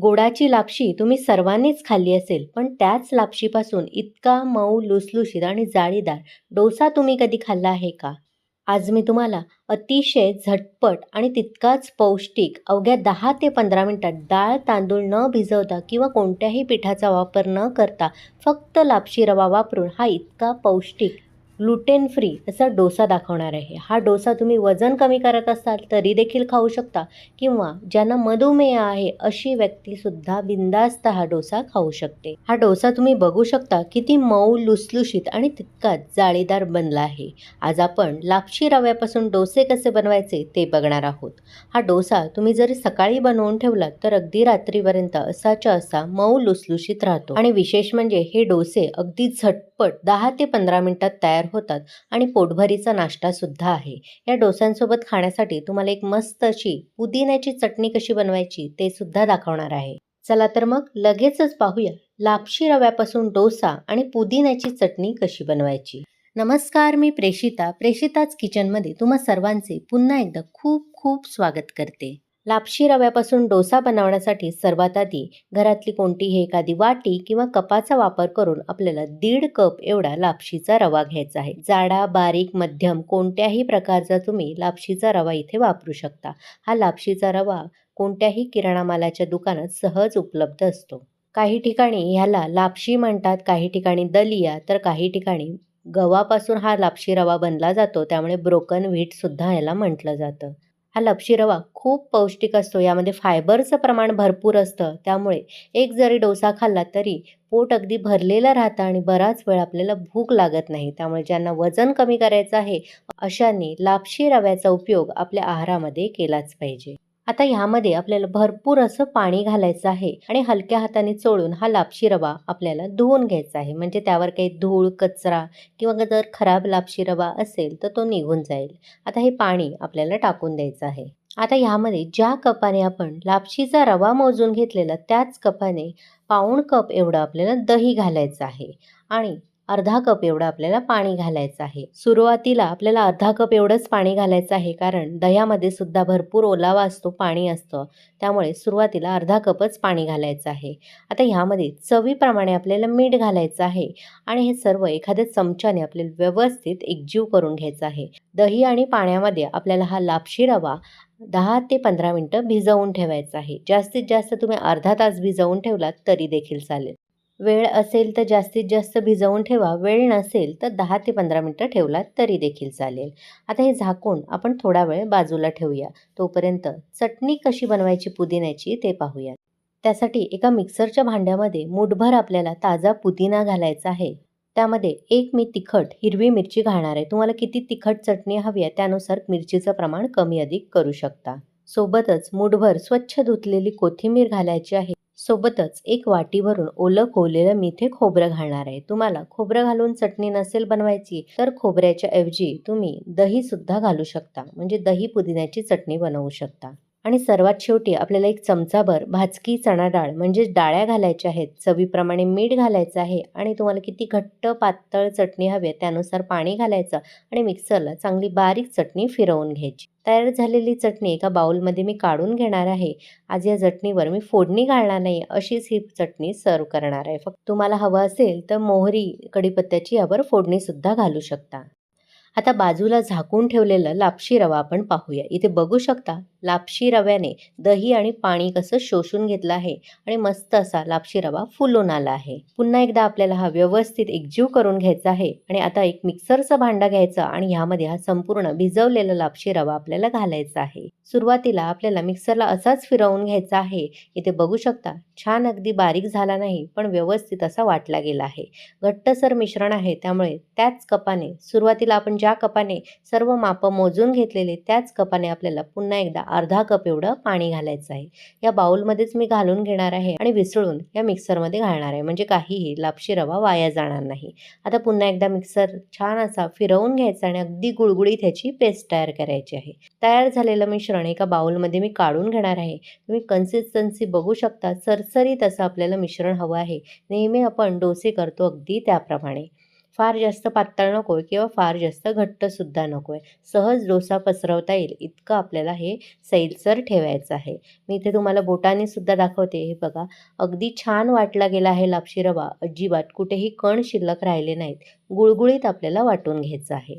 गोडाची लापशी तुम्ही सर्वांनीच खाल्ली असेल पण त्याच लापशीपासून इतका मऊ लुसलुशीत आणि जाळीदार डोसा तुम्ही कधी खाल्ला आहे का? आज मी तुम्हाला अतिशय झटपट आणि तितकाच पौष्टिक अवघ्या दहा ते पंधरा मिनटात डाळ तांदूळ न भिजवता किंवा कोणत्याही पिठाचा वापर न करता फक्त लापशी रवा वापरून हा इतका पौष्टिक ग्लुटेन फ्री असा डोसा दाखवणार आहे. हा डोसा तुम्ही वजन कमी करत असाल तरी देखील खाऊ शकता किंवा ज्यांना मधुमेह आहे अशी व्यक्तीसुद्धा बिंदास्त हा डोसा खाऊ शकते. हा डोसा तुम्ही बघू शकता किती मऊ लुसलुशीत आणि तितकाच जाळीदार बनला आहे. आज आपण लापशी रव्यापासून डोसे कसे बनवायचे ते बघणार आहोत. हा डोसा तुम्ही जरी सकाळी बनवून ठेवलात तर अगदी रात्रीपर्यंत असाच्या असा मऊ लुसलुशीत राहतो. आणि विशेष म्हणजे हे डोसे अगदी झट झटपट दहा ते पंधरा मिनटात तयार होतात आणि पोटभरीचा नाश्ता सुद्धा आहे. या डोस्यांसोबत खाण्यासाठी तुम्हाला एक मस्त अशी पुदिन्याची चटणी कशी बनवायची ते सुद्धा दाखवणार आहे. चला तर मग लगेचच पाहूया लापशी रव्यापासून डोसा आणि पुदिन्याची चटणी कशी बनवायची. नमस्कार मी प्रेषिता प्रेषिताच किचनमध्ये तुम्हा सर्वांचे पुन्हा एकदा खूप खूप स्वागत करते. लापशी रव्यापासून डोसा बनवण्यासाठी सर्वात आधी घरातली कोणतीही एखादी वाटी किंवा कपाचा वापर करून आपल्याला दीड कप एवढा लापशीचा रवा घ्यायचा आहे. जाडा बारीक मध्यम कोणत्याही प्रकारचा तुम्ही लापशीचा रवा इथे वापरू शकता. हा लापशीचा रवा कोणत्याही किराणा मालाच्या दुकानात सहज उपलब्ध असतो. काही ठिकाणी ह्याला लापशी म्हणतात काही ठिकाणी दलिया तर काही ठिकाणी गव्हापासून हा लापशी रवा बनला जातो त्यामुळे ब्रोकन व्हीटसुद्धा याला म्हटलं जातं. हा लपशी रवा खूप पौष्टिक असतो. यामध्ये फायबरचं प्रमाण भरपूर असतं. त्यामुळे एक जरी डोसा खाल्ला तरी पोट अगदी भरलेलं राहतं आणि बराच वेळ आपल्याला भूक लागत नाही. त्यामुळे ज्यांना वजन कमी करायचं आहे अशांनी लापशी रव्याचा उपयोग आपल्या आहारामध्ये केलाच पाहिजे. आता ह्यामध्ये आपल्याला भरपूर असं पाणी घालायचं आहे आणि हलक्या हाताने चोळून हा लापशी रवा आपल्याला धुवून घ्यायचा आहे. म्हणजे त्यावर काही धूळ कचरा किंवा जर खराब लापशी रवा असेल तर तो निघून जाईल. आता हे पाणी आपल्याला टाकून द्यायचं आहे. आता ह्यामध्ये ज्या कपाने आपण लापशीचा रवा मोजून घेतलेला त्याच कपाने पाऊण कप एवढं आपल्याला दही घालायचं आहे. आणि अर्धा कप एवढं आपल्याला पाणी घालायचं आहे. सुरुवातीला आपल्याला अर्धा कप एवढंच पाणी घालायचं आहे कारण दह्यामध्ये सुद्धा भरपूर ओलावा असतो पाणी असतं. त्यामुळे सुरुवातीला अर्धा कपच पाणी घालायचं आहे. आता ह्यामध्ये चवीप्रमाणे आपल्याला मीठ घालायचं आहे आणि हे सर्व एखाद्या चमच्याने आपल्याला व्यवस्थित एकजीव करून घ्यायचं आहे. दही आणि पाण्यामध्ये आपल्याला हा लापशी रवा दहा ते पंधरा मिनटं भिजवून ठेवायचा आहे. जास्तीत जास्त तुम्ही अर्धा तास भिजवून ठेवलात तरी देखील चालेल. वेळ असेल तर जास्तीत जास्त भिजवून ठेवा. वेळ नसेल तर दहा ते पंधरा मिनटं ठेवलात तरी देखील चालेल. आता हे झाकून आपण थोडा वेळ बाजूला ठेवूया. तोपर्यंत चटणी कशी बनवायची पुदिन्याची ते पाहूया त्यासाठी एका मिक्सरच्या भांड्यामध्ये मुठभर आपल्याला ताजा पुदिना घालायचा आहे. त्यामध्ये एक मी तिखट हिरवी मिरची घालणार आहे. तुम्हाला किती तिखट चटणी हवी आहे त्यानुसार मिरचीचं प्रमाण कमी अधिक करू शकता. सोबतच मुठभर स्वच्छ धुतलेली कोथिंबीर घालायची आहे. सोबतच एक वाटी भरून ओलं कोवलेलं मिथे खोबरं घालणार आहे. तुम्हाला खोबरं घालून चटणी नसेल बनवायची तर खोबऱ्याच्या ऐवजी तुम्ही दहीसुद्धा घालू शकता. म्हणजे दही पुदिन्याची चटणी बनवू शकता. आणि सर्वात शेवटी आपल्याला एक चमचाभर भाजकी चणा डाळ म्हणजेच डाळ्या घालायच्या आहेत चवीप्रमाणे मीठ घालायचं आहे आणि तुम्हाला किती घट्ट पातळ चटणी हवी त्यानुसार पाणी घालायचं आणि मिक्सरला चांगली बारीक चटणी फिरवून घ्यायची. तयार झालेली चटणी एका बाऊलमध्ये मी काढून घेणार आहे. आज या चटणीवर मी फोडणी घालणार नाही अशीच ही चटणी सर्व करणार आहे. फक्त तुम्हाला हवं असेल तर मोहरी कढीपत्त्याची यावर फोडणीसुद्धा घालू शकता. आता बाजूला झाकून ठेवलेला लापशी रवा आपण पाहूया. इथे बघू शकता लापशी रव्याने दही आणि पाणी कसं शोषून घेतलं आहे आणि मस्त असा लापशी रवा फुलून आला आहे. पुन्हा एकदा आपल्याला हा व्यवस्थित एकजीव करून घ्यायचा आहे आणि आता एक मिक्सरचा भांडा घ्यायचा आणि ह्यामध्ये हा संपूर्ण भिजवलेला लापशी रवा आपल्याला घालायचा आहे. सुरुवातीला आपल्याला मिक्सरला असाच फिरवून घ्यायचा आहे. इथे बघू शकता छान अगदी बारीक झाला नाही पण व्यवस्थित असा वाटला गेला आहे. घट्टसर मिश्रण आहे त्यामुळे त्याच कपाने सुरुवातीला आपण ज्या कपाने सर्व मापं मोजून घेतलेले त्याच कपाने आपल्याला पुन्हा एकदा अर्धा कप एवढं पाणी घालायचं आहे. या बाउलमध्येच मी घालून घेणार आहे आणि विसळून या मिक्सरमध्ये घालणार आहे. म्हणजे काहीही लापशी रवा वाया जाणार नाही. आता पुन्हा एकदा मिक्सर छान असा फिरवून घ्यायचा आणि अगदी गुळगुळीत ह्याची पेस्ट तयार करायची आहे. तयार झालेलं मिश्रण एका बाउलमध्ये मी काढून घेणार आहे. तुम्ही कन्सिस्टन्सी बघू शकता. सरसरीत असं आपल्याला मिश्रण हवं आहे. नेहमी आपण डोसे करतो अगदी त्याप्रमाणे. फार जास्त पातळ नको आहे किंवा फार जास्त घट्टसुद्धा नको आहे सहज डोसा पसरवता येईल. इतकं आपल्याला हे सैलसर ठेवायचं आहे. मी इथे तुम्हाला बोटाने सुद्धा दाखवते. हे बघा अगदी छान वाटला गेला आहे लापशी रवा. अजिबात कुठेही कण शिल्लक राहिले नाहीत. गुळगुळीत आपल्याला वाटून घ्यायचं आहे.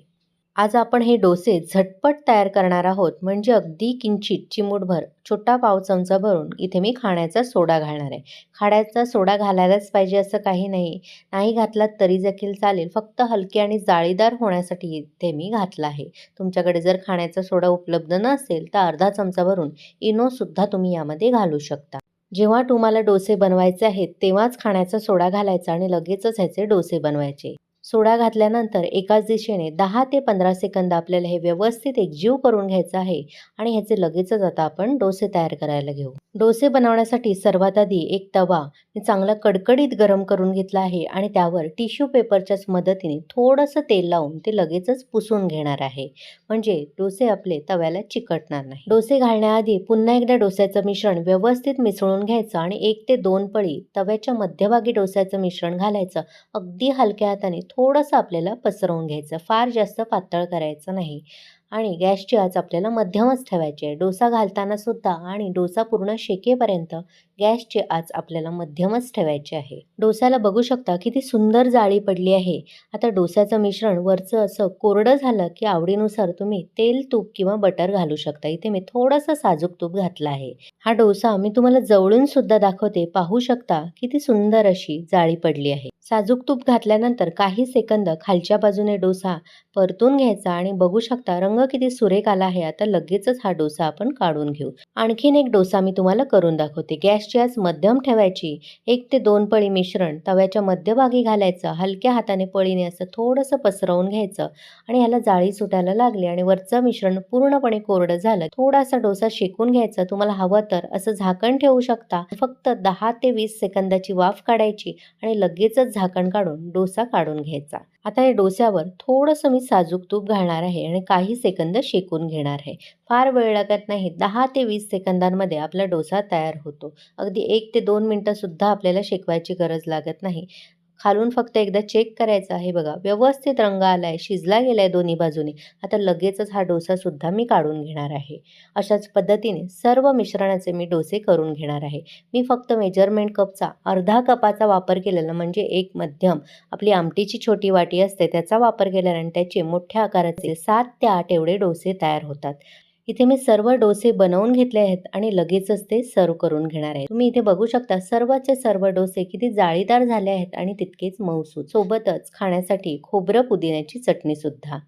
आज आपण हे डोसे झटपट तयार करणार आहोत. म्हणजे अगदी किंचित चिमूटभर छोटा पाव चमचा भरून इथे मी खाण्याचा सोडा घालणार आहे. खाण्याचा सोडा घालायलाच पाहिजे असं काही नाही. नाही घातलात तरी देखील चालेल. फक्त हलके आणि जाळीदार होण्यासाठी इथे मी घातला आहे. तुमच्याकडे जर खाण्याचा सोडा उपलब्ध नसेल तर अर्धा चमचा भरून इनोसुद्धा तुम्ही यामध्ये घालू शकता. जेव्हा तुम्हाला डोसे बनवायचे आहेत तेव्हाच खाण्याचा सोडा घालायचा आणि लगेचच ह्याचे डोसे बनवायचे. सोडा घातल्यानंतर एकाच दिशेने दहा ते पंधरा सेकंद आपल्याला हे व्यवस्थित एकजीव करून घ्यायचं आहे आणि ह्याचे लगेचच आता आपण डोसे तयार करायला घेऊ. डोसे बनवण्यासाठी सर्वात आधी एक तवा मी चांगला कडकडीत गरम करून घेतला आहे आणि त्यावर टिश्यू पेपरच्याच मदतीने थोडंसं तेल लावून ते लगेचच पुसून घेणार आहे. म्हणजे डोसे आपले तव्याला चिकटणार नाही. डोसे घालण्याआधी पुन्हा एकदा डोस्याचं मिश्रण व्यवस्थित मिसळून घ्यायचं आणि एक ते दोन पळी तव्याच्या मध्यभागी डोस्याचं मिश्रण घालायचं. अगदी हलक्या हाताने थोडंसं आपल्याला पसरवून घ्यायचं. फार जास्त पातळ करायचं नाही. आणि गॅसची आच आपल्याला मध्यमच ठेवायची आहे. डोसा घालताना सुद्धा आणि डोसा पूर्ण शेकेपर्यंत गॅसची आच आपल्याला मध्यमच ठेवायची आहे. डोसाला बघू शकता किती सुंदर जाळी पडली आहे. आता डोसाचं मिश्रण वरचं असं कोरडं झालं की आवडीनुसार तुम्ही तेल तूप किंवा बटर घालू शकता. इथे मी थोडंसं साजूक तूप घातलं आहे. हा डोसा मी तुम्हाला जवळून सुद्धा दाखवते. पाहू शकता किती सुंदर अशी जाळी पडली आहे. साजूक तूप घातल्यानंतर काही सेकंद खालच्या बाजूने डोसा परतून घ्यायचा आणि बघू शकता रंग किती सुरेख आला आहे. आता लगेचच हा डोसा आपण काढून घेऊ. आणखीन एक डोसा मी तुम्हाला करून दाखवते. गॅसची आज मध्यम ठेवायची. एक ते दोन पळी मिश्रण तव्याच्या मध्यभागी घालायचं. हलक्या हाताने पळीने असं थोडंसं पसरवून घ्यायचं आणि ह्याला जाळी सुटायला लागली आणि वरचं मिश्रण पूर्णपणे कोरडं झालं. थोडासा डोसा शेकून घ्यायचा. तुम्हाला हवं तर असं झाकण ठेवू शकता. फक्त दहा ते वीस सेकंदाची वाफ काढायची आणि लगेचच झाकण काढून डोसा काढून घ्यायचा. आता या डोस्यावर थोडंसं मी साजूक तूप घालणार आहे आणि काही सेकंद शेकून घेणार आहे. फार वेळ लागत नाही. दहा ते वीस सेकंदांमध्ये आपला डोसा तयार होतो. अगदी एक ते दोन मिनटंसुद्धा आपल्याला शेकवायची गरज लागत नाही. खालून फक्त एकदा चेक करायचं आहे बघा. व्यवस्थित रंग आला आहे शिजला गेला आहे दोन्ही बाजूने. आता लगेचच हा डोसासुद्धा मी काढून घेणार आहे. अशाच पद्धतीने सर्व मिश्रणाचे मी डोसे करून घेणार आहे. मी फक्त मेजरमेंट कपचा अर्धा कपाचा वापर केलेला म्हणजे एक मध्यम आपली आमटीची छोटी वाटी असते त्याचा वापर केलेला त्याचे मोठ्या आकाराचे सात ते आठ एवढे डोसे तयार होतात. इथे मी सर्व डोसे बनवून घेतले आहेत आणि लगेचच ते सर्व करून घेणार आहे. तुम्ही इथे बघू शकता सर्वचे सर्व डोसे किती जाळीदार झाले आहेत आणि तितकेच मऊसूत सोबतच खाण्यासाठी खोबरं पुदिन्याची चटणी सुद्धा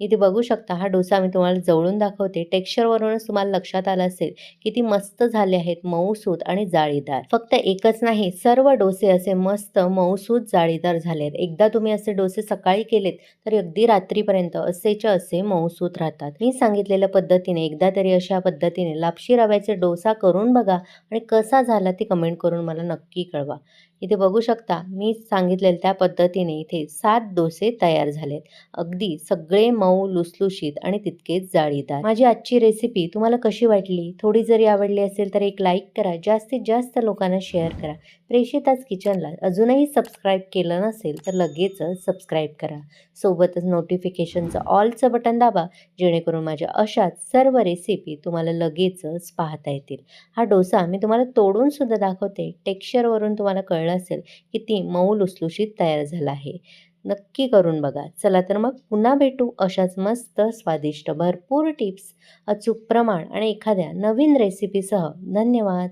इथे बघू शकता हा डोसा मी तुम्हाला जवळून दाखवते. टेक्स्चरवरूनच तुम्हाला लक्षात आलं असेल किती मस्त झाले आहेत मऊसूत आणि जाळीदार. फक्त एकच नाही सर्व डोसे असे मस्त मऊसूद जाळीदार झाले आहेत. एकदा तुम्ही असे डोसे सकाळी केलेत तर अगदी रात्रीपर्यंत असेच्या असे मऊसूत राहतात. मी सांगितलेल्या पद्धतीने एकदा तरी अशा पद्धतीने लापशी रव्याचे डोसा करून बघा आणि कसा झाला ते कमेंट करून मला नक्की कळवा. इथे बघू शकता मी सांगितलेलं त्या पद्धतीने इथे सात डोसे तयार झालेत. अगदी सगळे मऊ लुसलुशीत आणि तितकेच जाळीदार माझी आजची रेसिपी तुम्हाला कशी वाटली? थोडी जरी आवडली असेल तर एक लाईक करा जास्तीत जास्त लोकांना शेअर करा. प्रेषिताच किचनला अजूनही सबस्क्राईब केलं नसेल तर लगेचच सबस्क्राईब करा. सोबतच नोटिफिकेशनचं ऑलचं बटन दाबा जेणेकरून माझ्या अशाच सर्व रेसिपी तुम्हाला लगेचच पाहता येतील. हा डोसा मी तुम्हाला तोडून सुद्धा दाखवते. टेक्स्चरवरून तुम्हाला कळलं असेल किती मऊ लुसलुशीत तयार झाला आहे. नक्की करून बघा. चला तर मग पुन्हा भेटू अशाच मस्त स्वादिष्ट भरपूर टिप्स अचूक प्रमाण आणि एखाद्या नवीन रेसिपीसह धन्यवाद.